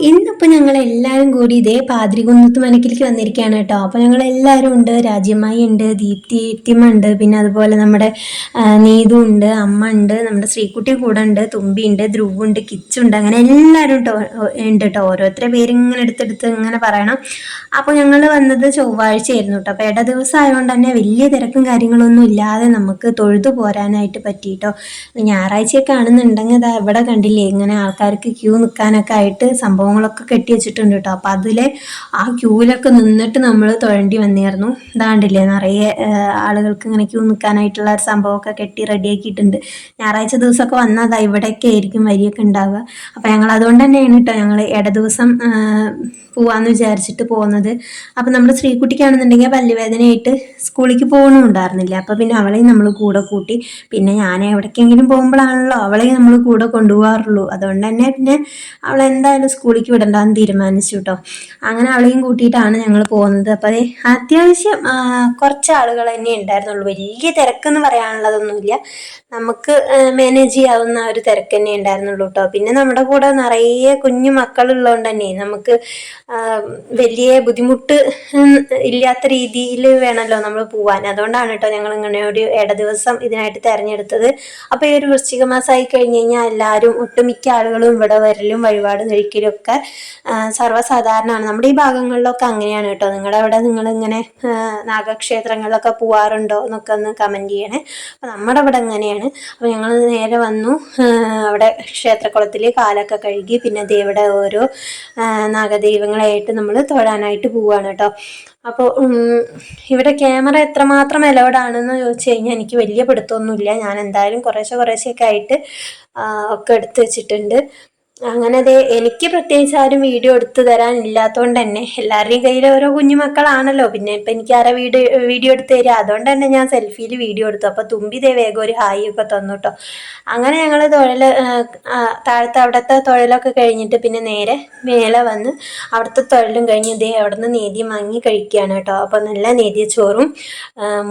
ഇന്നിപ്പോൾ ഞങ്ങൾ എല്ലാവരും കൂടി ഇതേ പാതിരികുന്നത്ത് മനക്കിലേക്ക് വന്നിരിക്കുകയാണ് കേട്ടോ. അപ്പോൾ ഞങ്ങൾ എല്ലാവരും ഉണ്ട്. രാജ്യമായി ഉണ്ട്. ദീപ്തി ദീപ്തിമ ഉണ്ട്. പിന്നെ അതുപോലെ നമ്മുടെ നീതു ഉണ്ട്. അമ്മ ഉണ്ട്. നമ്മുടെ ശ്രീകുട്ടി കൂടെ ഉണ്ട്. തുമ്പി ഉണ്ട്. ധ്രുവുണ്ട് കിച്ചുണ്ട് അങ്ങനെ എല്ലാവരും ഉണ്ട്. കേട്ടോ. ഓരോരുത്തരെ പേര് ഇങ്ങനെ എടുത്തെടുത്ത് ഇങ്ങനെ പറയണം. അപ്പോൾ ഞങ്ങൾ വന്നത് ചൊവ്വാഴ്ചയായിരുന്നു കേട്ടോ. അപ്പോൾ ഇട ദിവസം ആയതുകൊണ്ട് തന്നെ വലിയ തിരക്കും കാര്യങ്ങളൊന്നും ഇല്ലാതെ നമുക്ക് തൊഴുതു പോരാനായിട്ട് പറ്റിയിട്ടോ ഞായറാഴ്ചയൊക്കെ ആണെന്നുണ്ടെങ്കിൽ ഇവിടെ കണ്ടില്ലേ ഇങ്ങനെ ആൾക്കാർക്ക് ക്യൂ നിൽക്കാനൊക്കെ ആയിട്ട് സംഭവങ്ങളൊക്കെ കെട്ടി വെച്ചിട്ടുണ്ട് കേട്ടോ. അപ്പോൾ അതിലെ ആ ക്യൂവിലൊക്കെ നിന്നിട്ട് നമ്മൾ തൊഴേണ്ടി വന്നിരുന്നു. ഇതാണ്ടില്ലേ നിറയെ ആളുകൾക്ക് ഇങ്ങനെ ക്യൂ നിൽക്കാനായിട്ടുള്ള ഒരു സംഭവമൊക്കെ കെട്ടി റെഡിയാക്കിയിട്ടുണ്ട്. ഞായറാഴ്ച ദിവസമൊക്കെ വന്നതാ ഇവിടെയൊക്കെ ആയിരിക്കും വരിയൊക്കെ ഉണ്ടാവുക. അപ്പോൾ ഞങ്ങൾ അതുകൊണ്ട് തന്നെയാണ് കേട്ടോ ഞങ്ങൾ ഇട ദിവസം പോവാന്ന് വിചാരിച്ചിട്ട് പോകുന്നത്. അപ്പം നമ്മുടെ ശ്രീകുട്ടിക്കാണെന്നുണ്ടെങ്കിൽ പല്ലുവേദനയായിട്ട് സ്കൂളിലേക്ക് പോകണമുണ്ടായിരുന്നില്ല അപ്പോൾ പിന്നെ അവളെയും നമ്മൾ കൂടെ കൂട്ടി പിന്നെ ഞാൻ എവിടേക്കെങ്കിലും പോകുമ്പോഴാണല്ലോ അവളെയും നമ്മൾ കൂടെ കൊണ്ടുപോകാറുള്ളൂ. അതുകൊണ്ട് തന്നെ പിന്നെ അവളെ എന്തായാലും സ്കൂളിലേക്ക് വിടണ്ടെന്ന് തീരുമാനിച്ചു കേട്ടോ അങ്ങനെ അവളെയും കൂട്ടിയിട്ടാണ് ഞങ്ങൾ പോകുന്നത്. അപ്പോൾ അതേ അത്യാവശ്യം കുറച്ച് ആളുകൾ തന്നെ ഉണ്ടായിരുന്നുള്ളൂ. വലിയ തിരക്കെന്ന് പറയാനുള്ളതൊന്നുമില്ല. നമുക്ക് മാനേജ് ചെയ്യാവുന്ന ഒരു തിരക്ക് തന്നെ ഉണ്ടായിരുന്നുള്ളൂ കേട്ടോ പിന്നെ നമ്മുടെ കൂടെ നിറയെ കുഞ്ഞു മക്കളുള്ളതുകൊണ്ട് തന്നെ നമുക്ക് വലിയ ബുദ്ധിമുട്ട് ഇല്ലാത്ത രീതിയിൽ വേണമല്ലോ നമ്മൾ പോവാൻ. അതുകൊണ്ടാണ് കേട്ടോ ഞങ്ങൾ ഇങ്ങനെ ഒരു ഇട ദിവസം ഇതിനായിട്ട് തിരഞ്ഞെടുത്തത്. അപ്പോൾ ഈ ഒരു വൃശ്ചിക മാസമായി കഴിഞ്ഞ് കഴിഞ്ഞാൽ എല്ലാവരും ഒട്ടുമിക്ക ആളുകളും ഇവിടെ വരലും വഴിപാട് കഴിക്കലും ഒക്കെ ആ, സർവസാധാരണമാണ്. നമ്മുടെ ഈ ഭാഗങ്ങളിലൊക്കെ അങ്ങനെയാണ് കേട്ടോ. നിങ്ങളുടെ അവിടെ നിങ്ങൾ ഇങ്ങനെ നാഗക്ഷേത്രങ്ങളിലൊക്കെ പോവാറുണ്ടോ എന്നൊക്കെ ഒന്ന് കമന്റ് ചെയ്യണേ. അപ്പോൾ നമ്മുടെ ഇവിടെ അങ്ങനെയാണ്. അപ്പോൾ ഞങ്ങൾ നേരെ വന്നു. അവിടെ ക്ഷേത്രക്കുളത്തിൽ കാലൊക്കെ കഴുകി പിന്നെ ദേ ഇവിടെ ഓരോ നാഗദൈവങ്ങളായിട്ട് നമ്മൾ തൊഴാനായിട്ട് പോവുകയാണ് കേട്ടോ. അപ്പോൾ ഇവിടെ ക്യാമറ എത്രമാത്രം അലോഡ് ആണെന്ന് ചോദിച്ചു കഴിഞ്ഞാൽ എനിക്ക് വലിയ പിടുത്തമൊന്നുമില്ല. ഞാൻ എന്തായാലും കുറേശ്ശെ കുറേശ്ശെയൊക്കെ ആയിട്ട് ഒക്കെ എടുത്ത് വെച്ചിട്ടുണ്ട്. അങ്ങനെ അതെ എനിക്ക് പ്രത്യേകിച്ച് ആരും വീഡിയോ എടുത്തു തരാൻ ഇല്ലാത്തതുകൊണ്ട് തന്നെ എല്ലാവരുടെയും കയ്യിൽ ഓരോ കുഞ്ഞുമക്കളാണല്ലോ പിന്നെ ഇപ്പം എനിക്ക് ആരെ വീഡിയോ വീഡിയോ എടുത്ത് തരിക അതുകൊണ്ട് തന്നെ ഞാൻ സെൽഫിയിൽ വീഡിയോ എടുത്തു. അപ്പോൾ തുമ്പി ദേ വേഗം ഒരു ഹായി ഒക്കെ തന്നു കേട്ടോ അങ്ങനെ ഞങ്ങൾ തൊഴിൽ താഴത്തെ അവിടുത്തെ തൊഴിലൊക്കെ കഴിഞ്ഞിട്ട് പിന്നെ നേരെ മേലെ വന്ന് അവിടുത്തെ തൊഴിലും കഴിഞ്ഞ് ഇതേ അവിടെ നിന്ന് നേദ്യം വാങ്ങി കഴിക്കുകയാണ് കേട്ടോ അപ്പോൾ നല്ല നേതിയ ചോറും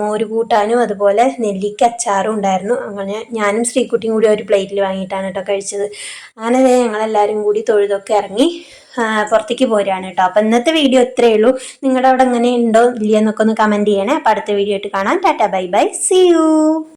മോര് കൂട്ടാനും അതുപോലെ നെല്ലിക്ക അച്ചാറും ഉണ്ടായിരുന്നു. അങ്ങനെ ഞാനും ശ്രീകുട്ടിയും കൂടി ഒരു പ്ലേറ്റിൽ വാങ്ങിയിട്ടാണ് കേട്ടോ കഴിച്ചത്. അങ്ങനെ ദേ ഞങ്ങളെല്ലാവരും കൂടി തൊഴുതൊക്കെ ഇറങ്ങി പുറത്തേക്ക് പോരാണ് കേട്ടോ. അപ്പം ഇന്നത്തെ വീഡിയോ ഇത്രയേ ഉള്ളൂ. നിങ്ങളുടെ അവിടെ എങ്ങനെ ഉണ്ടോ ഇല്ലയെന്നൊക്കെ ഒന്ന് കമന്റ് ചെയ്യണേ. അപ്പോൾ അടുത്ത വീഡിയോ ആയിട്ട് കാണാം. Tata bye bye. See you